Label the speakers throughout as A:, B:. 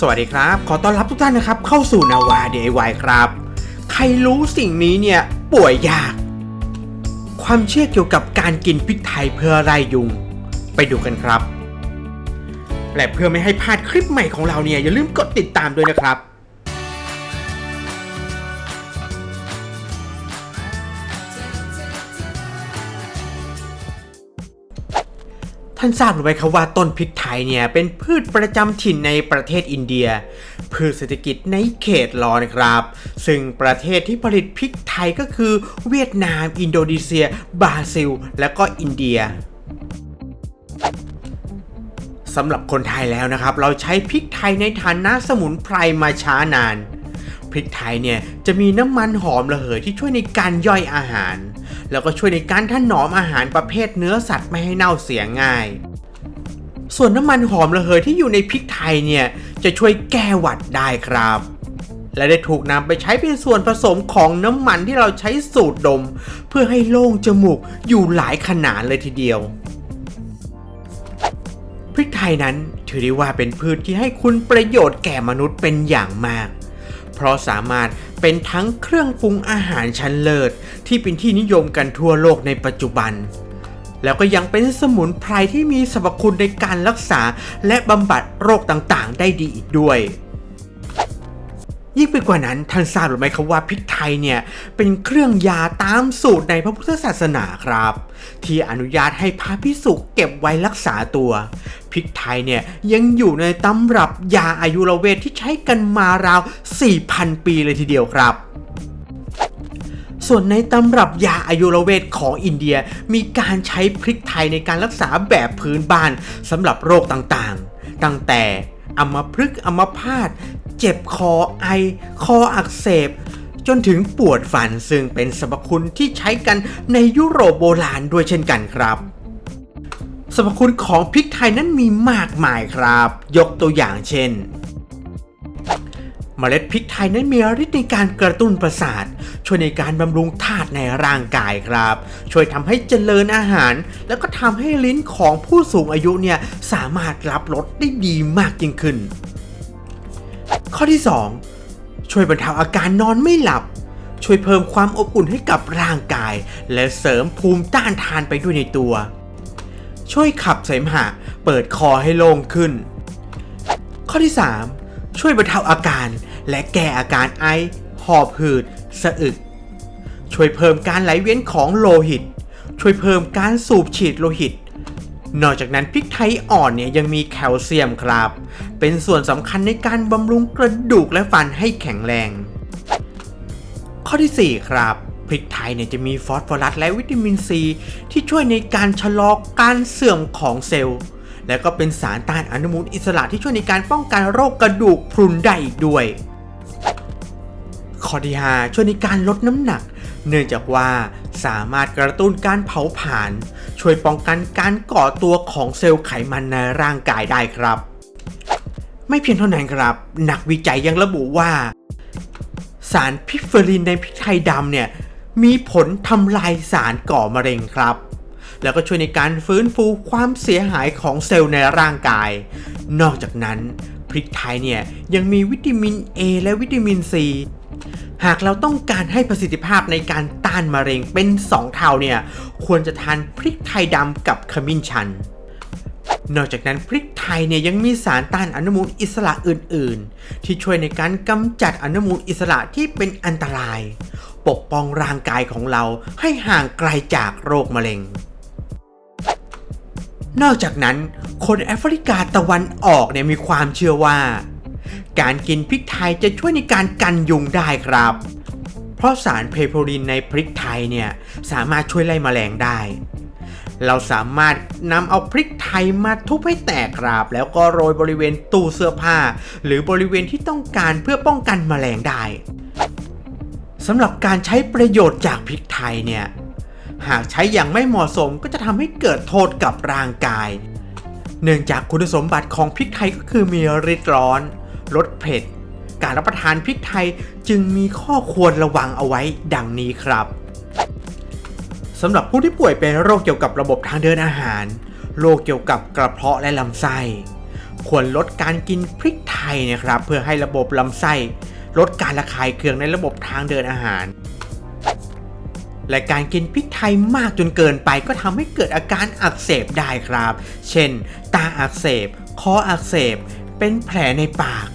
A: สวัสดีครับ ขอต้อนรับทุกท่านนะครับ เข้าสู่นาวา DIY ครับ ใครรู้สิ่งนี้เนี่ย ป่วยยาก ความเชื่อเกี่ยวกับการกินพริกไทยเพื่อไล่ยุง ไปดูกันครับ และเพื่อไม่ให้พลาดคลิปใหม่ของเราเนี่ย อย่าลืมกดติดตามด้วยนะครับ ท่านทราบหรือไม่ครับว่าต้นพริกไทยเนี่ยเป็นพืชประจำถิ่นในประเทศอินเดีย พืชเศรษฐกิจในเขตร้อนครับ ซึ่งประเทศที่ผลิตพริกไทยก็คือ เวียดนาม อินโดนีเซีย บราซิล และก็อินเดียสำหรับคนไทยแล้วนะครับ เราใช้พริกไทยในฐานะสมุนไพรมาช้านาน พริกไทยเนี่ยจะมีน้ำมันหอมระเหยที่ช่วยในการย่อยอาหาร แล้วก็ช่วยในการถนอมอาหารประเภทเนื้อสัตว์ไม่ให้เน่าเสียง่าย ส่วนน้ำมันหอมระเหยที่อยู่ในพริกไทยเนี่ยจะช่วยแก้หวัดได้ครับและได้ถูกนำไปใช้เป็นส่วนผสมของน้ำมันที่เราใช้สูดดม เพื่อให้โล่งจมูกอยู่หลายขนาดเลยทีเดียว พริกไทยนั้นถือได้ว่าเป็นพืชที่ให้คุณประโยชน์แก่มนุษย์เป็นอย่างมาก ราะสามารถเป็นทั้งเครื่องปรุงอาหารชั้นเลิศที่เป็นที่นิยมกันทั่วโลกในปัจจุบัน แล้วก็ยังเป็นสมุนไพรที่มีสรรพคุณในการรักษาและบำบัดโรคต่างๆ ได้ดีอีกด้วย ยิ่งไปกว่านั้นท่านทราบหรือไม่ครับว่าพริกไทยเนี่ยเป็นเครื่องยาตามสูตรในพระพุทธศาสนาครับ ที่อนุญาตให้พระพิสุเก็บไว้รักษาตัวพริกไทยเนี่ยยังอยู่ในตำรับยาอายุรเวทที่ใช้กันมาราว 4,000 ปีเลยทีเดียวครับส่วนในตำรับยาอายุรเวทของอินเดียมีการใช้พริกไทยในการรักษาแบบพื้นบ้านสำหรับโรคต่างๆ ตั้งแต่อัมพฤกษ์อัมพาต เจ็บคอไอ คออักเสบ จนถึงปวดฟันซึ่งเป็นสรรพคุณที่ใช้กันในยุโรปโบราณด้วยเช่นกันครับสรรพคุณของพริกไทยนั้นมีมากมายครับ ยกตัวอย่างเช่น เมล็ดพริกไทยนั้นมีฤทธิ์ในการกระตุ้นประสาท ช่วยในการบำรุงธาตุในร่างกายครับ ช่วยทำให้เจริญอาหาร แล้วก็ทำให้ลิ้นของผู้สูงอายุเนี่ยสามารถรับรสได้ดีมากยิ่งขึ้น ข้อที่ 2 ช่วยบรรเทาอาการนอนไม่หลับ ช่วยเพิ่มความอบอุ่นให้กับร่างกาย และเสริมภูมิต้านทานไปด้วยในตัว ช่วยขับเสมหะ เปิดคอให้โล่งขึ้น ข้อที่ 3 ช่วยบรรเทาอาการ และแก้อาการไอ หอบหืด สะอึก ช่วยเพิ่มการไหลเวียนของโลหิต ช่วยเพิ่มการสูบฉีดโลหิต นอกจากนั้นพริกไทยอ่อนเนี่ยยังมีแคลเซียมครับ เป็นส่วนสำคัญในการบำรุงกระดูกและฟันให้แข็งแรง ข้อที่ 4 ครับพริกไทยเนี่ยจะมีฟอสฟอรัสและวิตามินซี ที่ช่วยในการชะลอการเสื่อมของเซลล์ และก็เป็นสารต้านอนุมูลอิสระที่ช่วยในการป้องกันโรคกระดูกพรุนได้อีกด้วยข้อที่5ช่วยในการลดน้ำหนัก เนื่องจากว่าสามารถกระตุ้นการเผาผลาญช่วยป้องกันการก่อตัวของเซลล์ไขมันในร่างกายได้ครับ ไม่เพียงเท่านั้นครับ นักวิจัยยังระบุว่า สารพิฟเฟอรินในพริกไทยดำเนี่ยมีผลทำลายสารก่อมะเร็งครับแล้วก็ช่วยในการฟื้นฟูความเสียหายของเซลล์ในร่างกาย นอกจากนั้น พริกไทยเนี่ยยังมีวิตามิน A และวิตามิน C หากเราต้องการให้ประสิทธิภาพในการต้านมะเร็งเป็น 2 เท่าเนี่ย ควรจะทานพริกไทยดำกับขมิ้นชัน นอกจากนั้นพริกไทยเนี่ยยังมีสารต้านอนุมูลอิสระอื่น ๆ ที่ช่วยในการกำจัดอนุมูลอิสระที่เป็นอันตราย ปกป้องร่างกายของเราให้ห่างไกลจากโรคมะเร็ง นอกจากนั้น คนแอฟริกาตะวันออกเนี่ยมีความเชื่อว่า การกินพริกไทยจะช่วยในการกันยุงได้ครับ เพราะสารเพโพรินในพริกไทยเนี่ยสามารถช่วยไล่แมลงได้ เราสามารถนำเอาพริกไทยมาทุบให้แตกครับ แล้วก็โรยบริเวณตู้เสื้อผ้า หรือบริเวณที่ต้องการเพื่อป้องกันแมลงได้สำหรับการใช้ประโยชน์จากพริกไทยเนี่ยหากใช้อย่างไม่เหมาะสมก็จะทำให้เกิดโทษกับร่างกาย เนื่องจากคุณสมบัติของพริกไทยก็คือมีฤทธิ์ร้อน ลดเผ็ด การรับประทานพริกไทยจึงมีข้อควรระวังเอาไว้ดังนี้ครับสำหรับผู้ที่ป่วยเป็นโรคเกี่ยวกับระบบทางเดินอาหาร โรคเกี่ยวกับกระเพาะและลำไส้ ควรลดการกินพริกไทยนะครับ เพื่อให้ระบบลำไส้ ลดการระคายเคืองในระบบทางเดินอาหาร และการกินพริกไทยมากจนเกินไปก็ทำให้เกิดอาการอักเสบได้ครับ เช่น ตาอักเสบ คออักเสบ เป็นแผลในปาก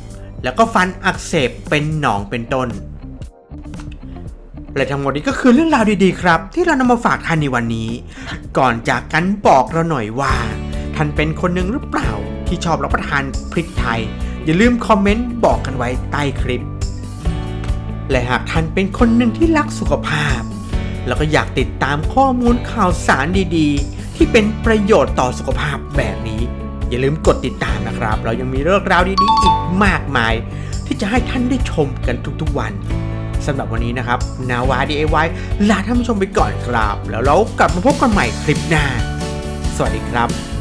A: แล้วก็ฟันอักเสบเป็นหนองเป็นต้น และทั้งหมดนี้ก็คือเรื่องราวดีๆครับ ที่เรานำมาฝากท่านในวันนี้ ก่อนจากกันบอกเราหน่อยว่า ท่านเป็นคนหนึ่งหรือเปล่า ที่ชอบรับประทานพริกไทย อย่าลืมคอมเมนต์บอกกันไว้ใต้คลิป และหากท่านเป็นคนหนึ่งที่รักสุขภาพ แล้วก็อยากติดตามข้อมูลข่าวสารดีๆ ที่เป็นประโยชน์ต่อสุขภาพแบบนี้ อย่าลืมกดติดตามนะครับ เรายังมีเรื่องราวดีๆอีกมากมาย ที่จะให้ท่านได้ชมกันทุกๆวันสำหรับวันนี้นะครับนาวา DIY ลาท่านผู้ชมไปก่อนครับ แล้วเรากลับมาพบกันใหม่คลิปหน้า สวัสดีครับ